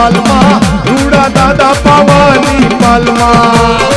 પાલમાં રૂડા દાદા પાવાની પાલમાં.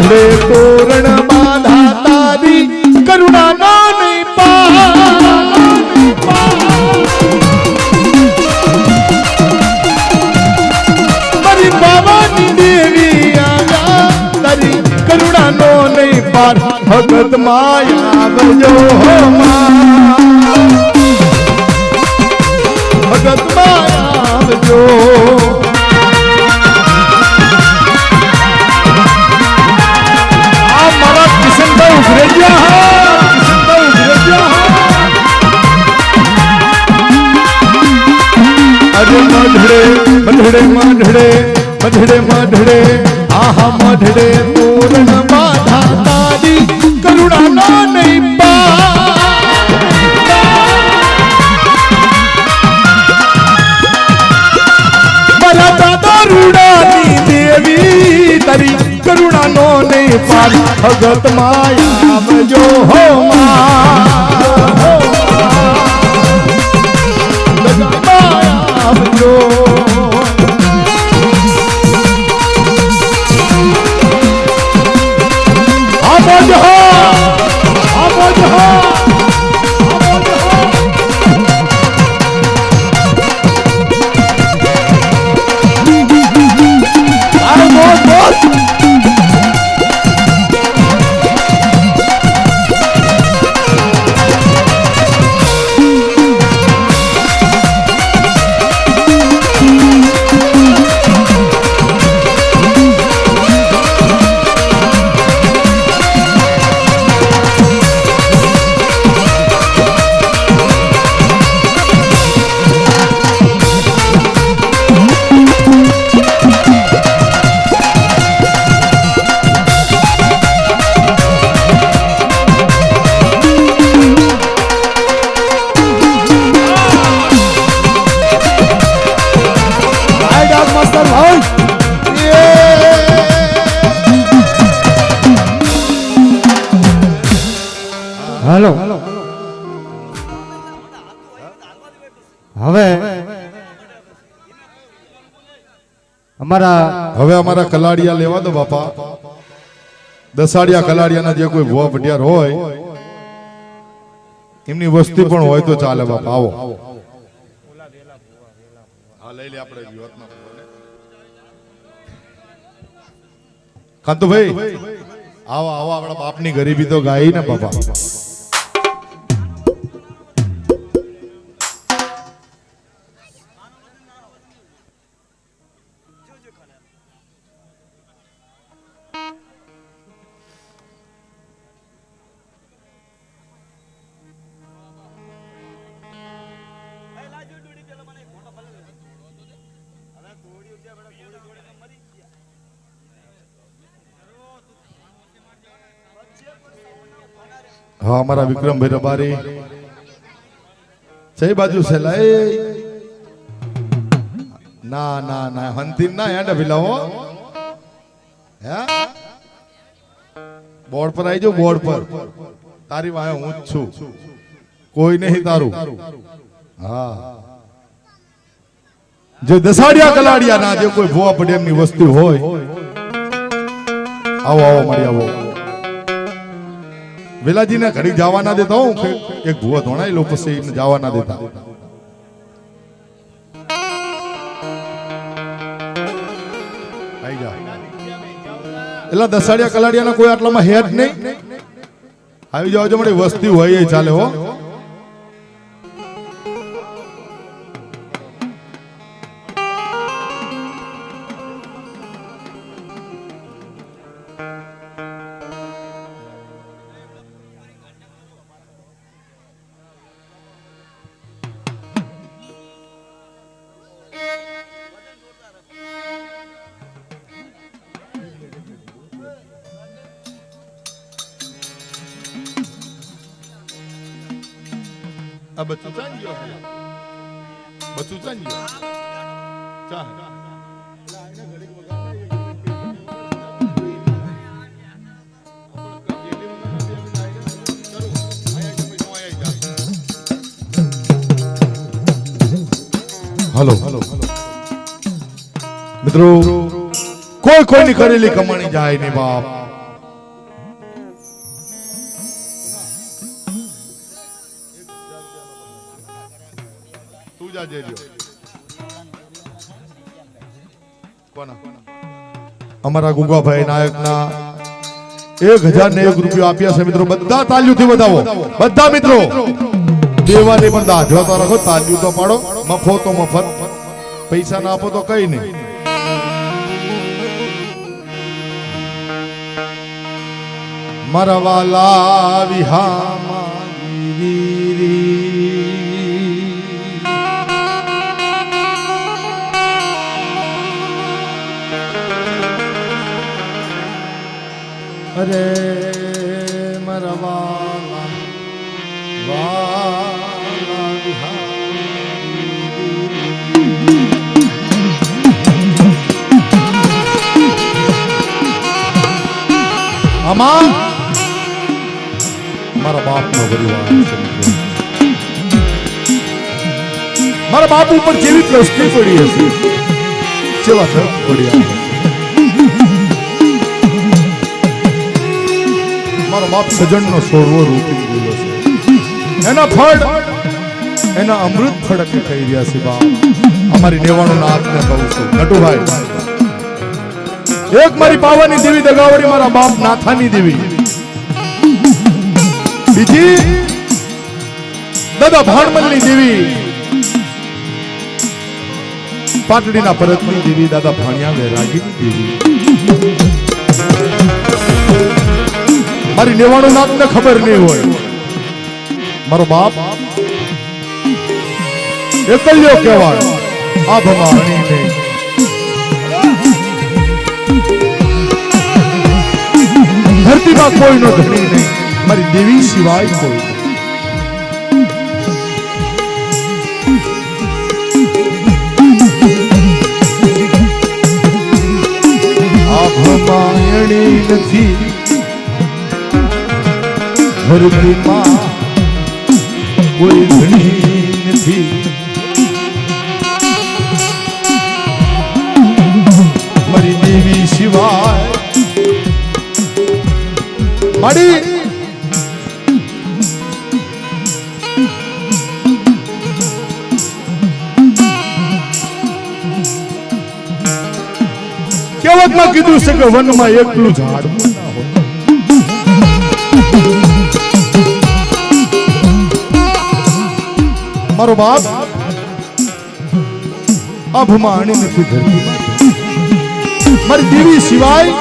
મઢડે તોરણ બાંધા તારી કરુણા ના નહીં મારી બાબાની દેવી આયા, તારી કરુણા નો નહીં પાર ભગત માયા આવજો હો. ભગત માયા આવજો અરે મઢડે મઢડે મઢડે મઢડે મઢડે આહા મઢડે તોરણ માધા તારી કરુણા નહીં મારા દાદા રૂડાની દેવી તારી પાર ભગત માયા આવજો હો માં. અમારા હવે અમારા કલાડિયા લેવા દો બાપા. દસાડિયા કલાડિયાના જે કોઈ ભુવા ભટિયાર હોય, એમની વસ્તી પણ હોય તો ચાલે બાપા, આવો. લઈ લે કાંતુભાઈ, આવો આવો, આપણા બાપની ગરીબી તો ગાઈ ને બાપા. અમારા વિક્રમભાઈ રબારી. છે બાજુ છે ના ના ના, હંતીન ના હેડા ભીલાવો હે. બોર્ડ પર આવી જાઓ, બોર્ડ પર. તારી વાંહે હું જ છું. કોઈ નહીં તારું. હા. જે દસાડિયા કલાડિયા ના, જે કોઈ ભુવા પટેલની વસ્તુ હોય. આવો આવો મળી આવો. વેલાજીને ઘડી જવા ના દેતા હું એક ભુવા ધોણાઈ લો પછી એને જવા ના દેતા. એટલે દસાડિયા કલાડિયાના કોઈ આટલામાં હેડ નહીં. આવી જાવ જો મારી વસ્તી હોય એ ચાલે હો. ચા હલો મિત્રો કોઈ કોઈની કરેલી કમાણી જાય નહીં બાપ અમારા ગુગાભાઈ નાયકના એક હજાર ને એક રૂપિયો આપ્યા છે મિત્રો. બધા તાલ્યુથી વધાવો. બધા મિત્રો. દેવાની પણ દાખલા તો રાખો તાલ્યુ તો પાડો. મફો તો મફત. પૈસા ના આપો તો કઈ નહીં. મારા વાલા વિહામા અરે મારા વાલા વાલા આમાં મારા બાપનો પરિવાર છે મિત્રો. મારા બાપ ઉપર જેવી દ્રષ્ટિ પડી હશે જેવા ધર્મ પડ્યા મારો બાપ સજણનો સોળવો રૂપી ગયેલો છે. એના ફળ, એના અમૃત ફળ ખાઈ રહ્યા છે બાપ. અમારી નેવાણું નાથને કહું છું, નટુભાઈ, એક મારી પાવાની દેવી દગાવડી મારા બાપ નાથાની દેવી. બીજી, દાદા ભાણમલની દેવી. પાટડીના પરતની દેવી, દાદા ભાણિયા વૈરાગીની દેવી. મારી લેવાનું નામ ને ખબર નહીં હોય. મારો બાપ એકલ્યો કહેવાય. આ ભમાણી ને. ધરતીમાં કોઈનો ધણી નહીં. મારી દેવી સિવાય કોઈ નહીં. નથી. ધરતીમાં કોઈ ઘણી નથી. મારી દેવી સિવાય મારી કહેવતમાં કીધું છે કે વનમાં એકલું ઝાડવું મારો બાપ અભમાણી નથી ધરતી મારી દેવી સિવાય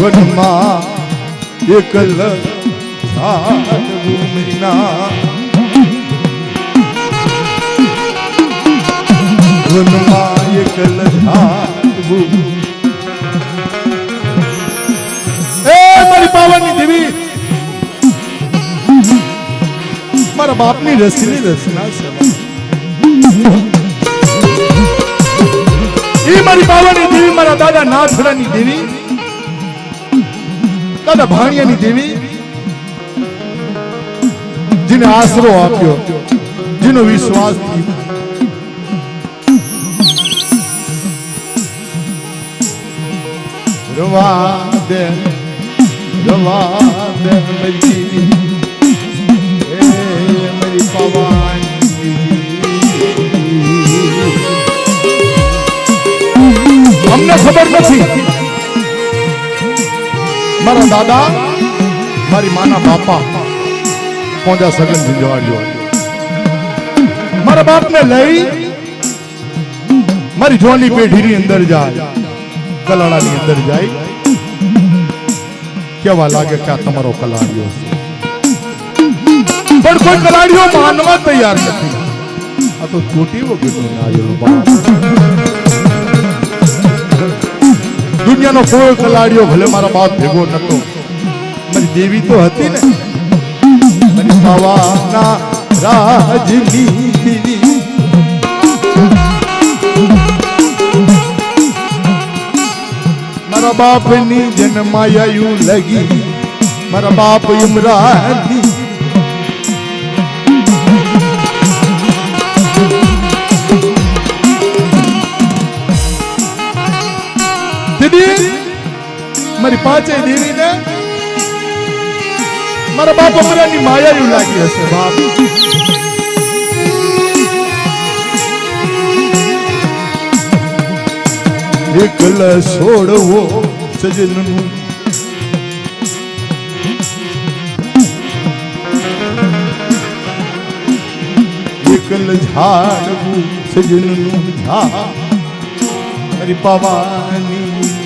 વનમાં એકલ વનમાં એકલ. એ મારા બાપની રસીની રચના છે એ મારી બાવાની દેવી મારા દાદા નાથડાની દેવી દાદા ભાણિયાની દેવી જેને આશરો આપ્યો જેનો વિશ્વાસ થયો. રવા દે રવા દે મારી અમને ખબર નથી. મારા દાદા, મારી માના બાપા, પોંજા સગન ઝીંઝવાડ્યો મારા બાપને લઈ મારી જોની પેઢીની અંદર જાય કલાડાની અંદર જાય. કેવા લાગે કે આ તમારો કલાડિયો છે. પણ કોઈ કલાડિયો માનવા તૈયાર નથી. આ તો ચોટી વગરનો નારિયેળ બાપ. દુનિયાનો કોઈ કલાડિયો ભલે મારા બાપ ભેગો નતો. મારી દેવી તો હતી ને. મારી પાવાના રાજની દેવી. મારા બાપની જન્માયું લગી. મારા બાપ ઇમરાની મારી પાંચે દેવીને મારા બાપ અમરાની એવું લાગી હશે બાપ એકલા છોડવો સજનનું એકલ ઝાડવું સજનનું ઝાડ મારી પાવાની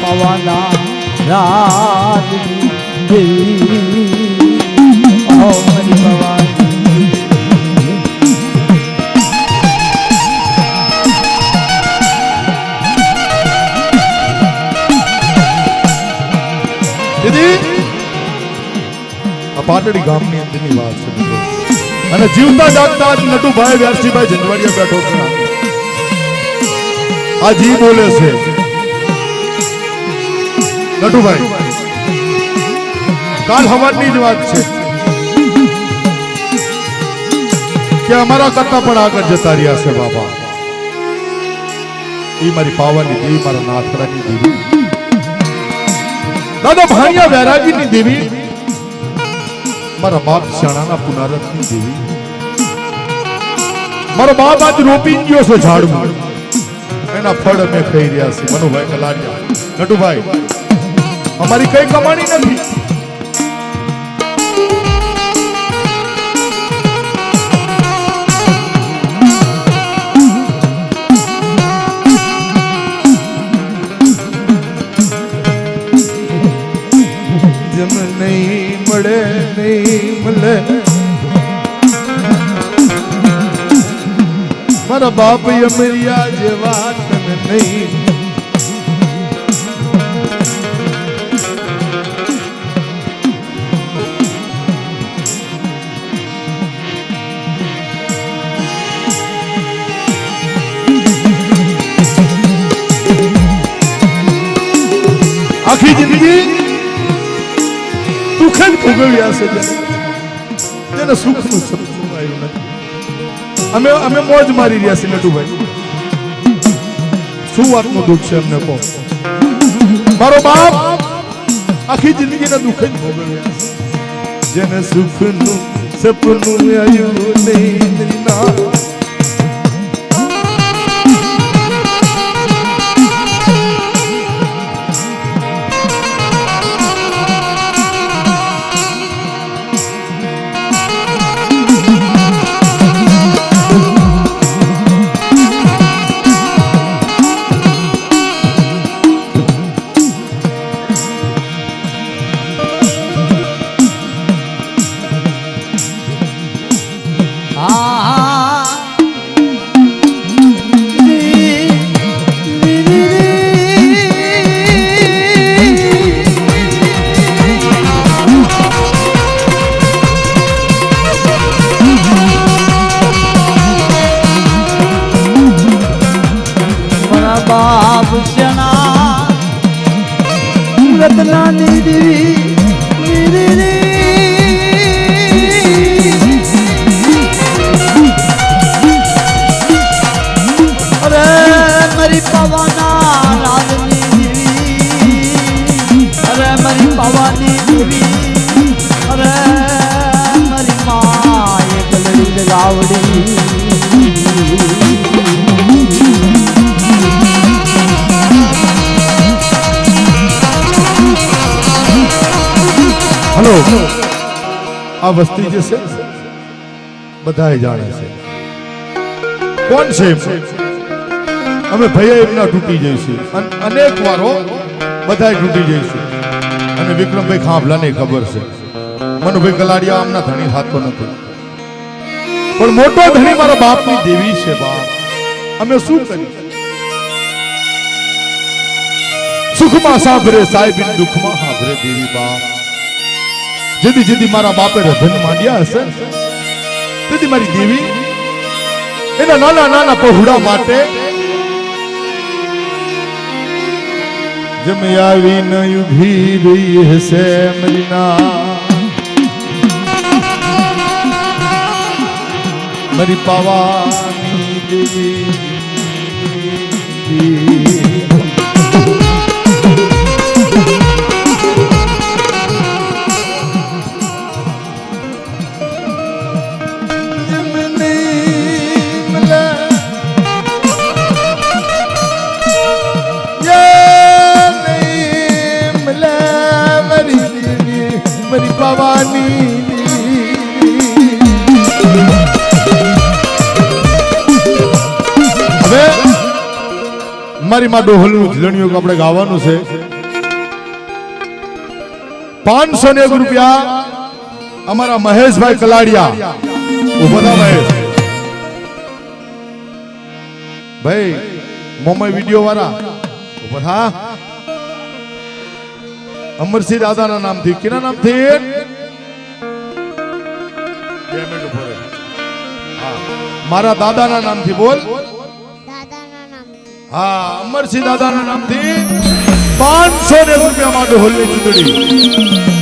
પવાના રાત મારી પવાની પાટડી ગામની અંદરની વાત છે અને જીવતા જાગતા નટુભાઈ વ્યાસજીભાઈ જંજવાડિયા બેઠો છે. આ જી બોલે છે. નટુભાઈ, કાલ સવારની જ વાત છે. કે અમારા કરતા પણ આગળ જતા રહ્યા છે બાબા. એ મારી પાવાની દેવી, મારા નાથરાની દેવી. દાદા ભાણિયા વૈરાગીની દેવી. મારા બાપ શાણાના પુનારથની દેવી. મારો બાપ આજ રોપી ગયો છે ઝાડમાં. એના ફળ અમે ખાઈ રહ્યા છીએ. મનુભાઈ કલાડિયા. નટુભાઈ, અમારી કઈ કમાણી નથી. મળે, નહીં મળે. મારા બાપ અમરિયા જેવા નહીં. આખી જિંદગી દુઃખ જ ભોગવ્યા છે તેને સુખનું આવ્યું નથી અમે અમે મોજ મારી રહ્યા છીએ નટુભાઈ શું વાતનું દુઃખ છે એમને કહો મારો બાપ આખી જિંદગીના દુઃખ જ ભોગવ્યા જેને સુખનું, સપનું આવ્યું નહીં વસ્તી જે છે બધાય જાણે છે. કોણ છે અમે ભય એમના તૂટી જઈશું. અનેક વારો બધાય તૂટી જઈશું. અને વિક્રમભાઈ ખાંભલાને ખબર છે. મનુભાઈ કલાડિયા આમના ધણી થતો નથી. પણ મોટો ધણી મારા બાપની દેવી છે બાપ. અમે શું કરી સુખમાં સાંભળે સાહેબ, દુઃખમાં સાંભળે દેવી બાપ. જેદી જેદી મારા બાપે ધન માંડ્યા હશે તેથી મારી દેવી એના નાના નાના પહોળા માટે જમયાવી ન ઊભી રહી હશે મરીના. મારી પાવાની દેવી. મારી માં ડોહલનું ઝીલણિયું આપણે ગાવાનું છે. પાંચસો ને એક રૂપિયા અમારા મહેશભાઈ કલાડિયા. ઊભો મહેશ. ભાઈ મોમાઈ વીડિયો વાળા. ઊભો થા. અમરસિંહ દાદાના નામથી. કેના નામથી. મારા દાદાના નામથી બોલ. હા, અમરસિંહ દાદાના નામથી પાંચસો ને રૂપિયા માટે હોલની ચૂંટણી.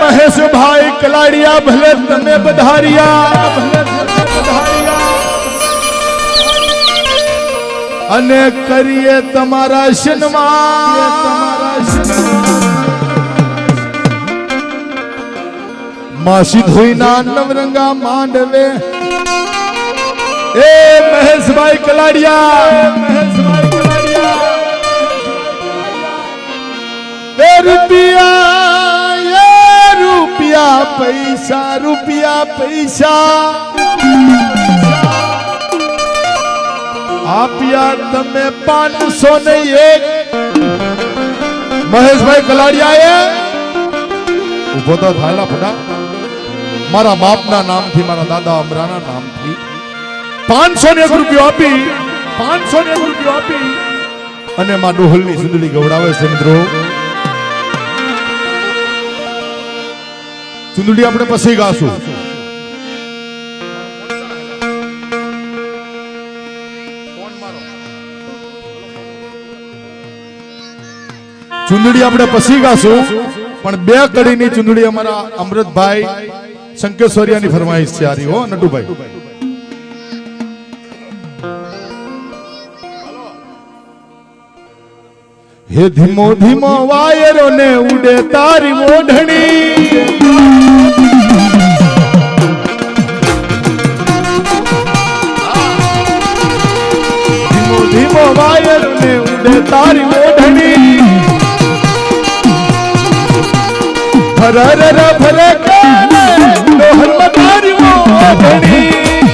મહેશભાઈ કલાડિયા, ભલે તમે પધાર્યા. ભલે તમે બધારિયા અને કરીએ તમારા શનમાં માસી ધોઈના નવરંગા માંડવે. એ મહેશભાઈ કલાડિયા. એ રૂપિયા રૂપિયા પૈસા રૂપિયા પૈસા. આપ્યા તમે પાંચસો ને એક મહેશભાઈ કલાડિયાએ ઊભો તો થાયલા ફટા. મારા બાપના નામથી, મારા દાદા અમરાના નામથી પાંચસો ને એક રૂપિયો આપી પાંચસો ને એક રૂપિયો આપી અને માં ડોહલની સુંદરી ગવડાવે છે મિત્રો. સુંદરી આપણે પછી ગાશું. ચુંદડી આપણે પછી ગાશું, પણ બે કડીની ચુંદડી અમારા અમૃતભાઈ શંકેશ્વરિયાની ફરમાઈશ છે આરી હો, નટુભાઈ. હે ધીમો ધીમો વાયરો ને ઉડે તારી ઓઢણી. ધીમો ધીમો વાયર ને ઉડે તારી ઓઢણી. ભરે કે ડોહરમાં તારી ઓઢણી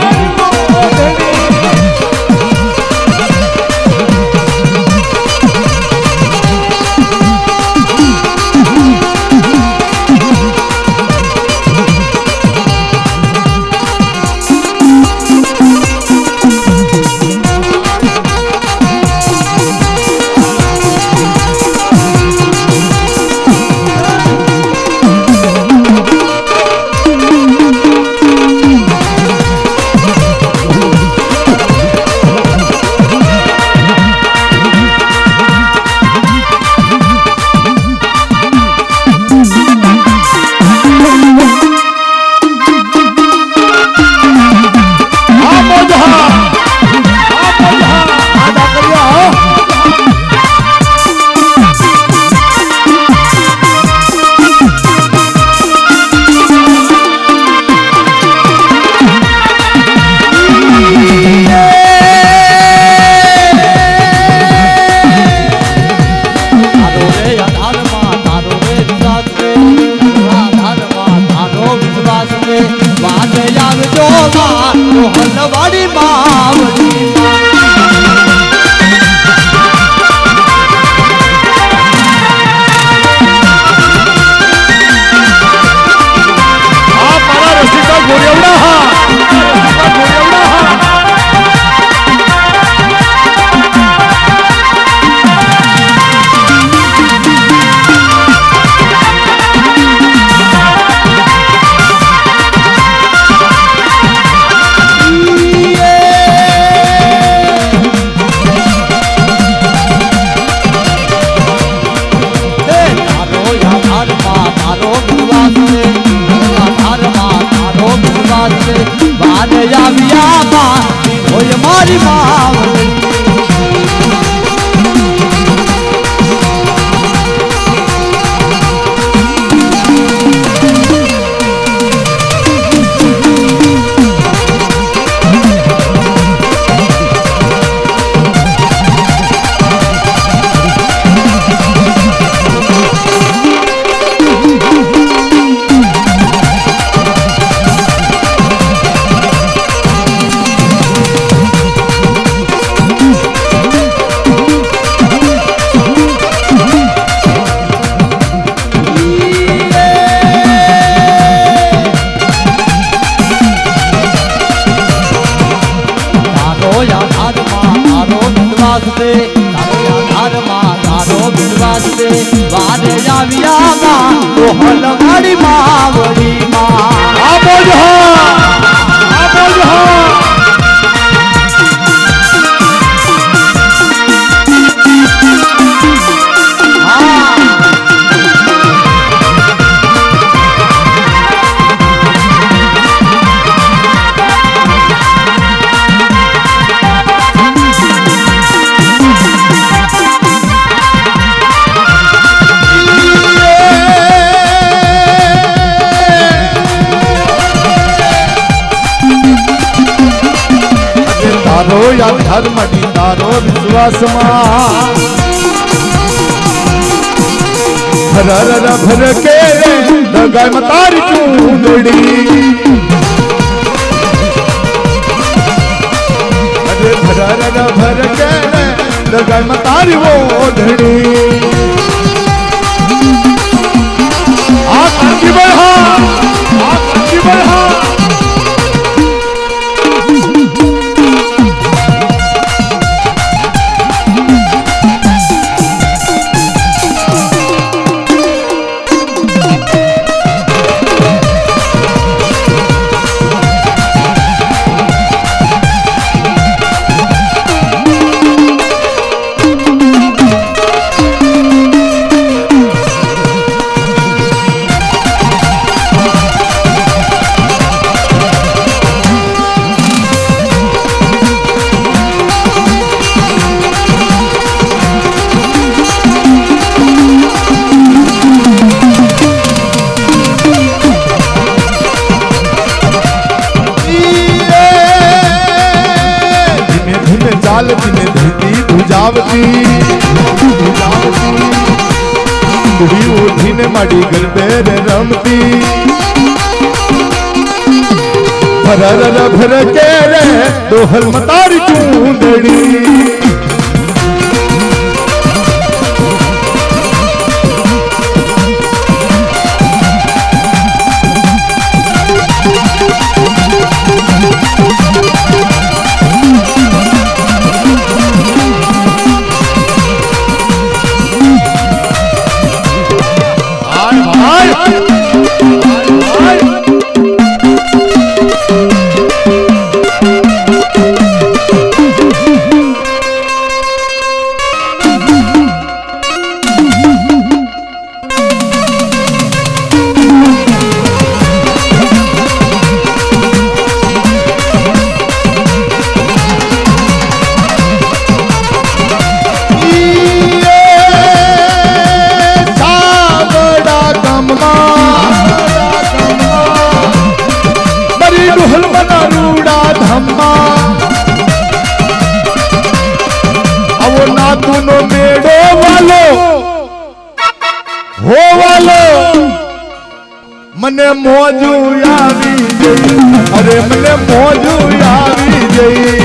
યાદ ધર્મ તારો વિશ્વાસમાં. હર હર હર ભર કે દગામ તારી ચૂંદડી અરે ભર હર હર કે દગામ તારી ઓઢણી. લાવતી કુડી ઉઠીને માડી ગરબે રમતી ભર ભર કે રે દોહલ મતારી ચૂંદડી મોજુ આવી જઈ. અરે મને મોજું આવી ગઈ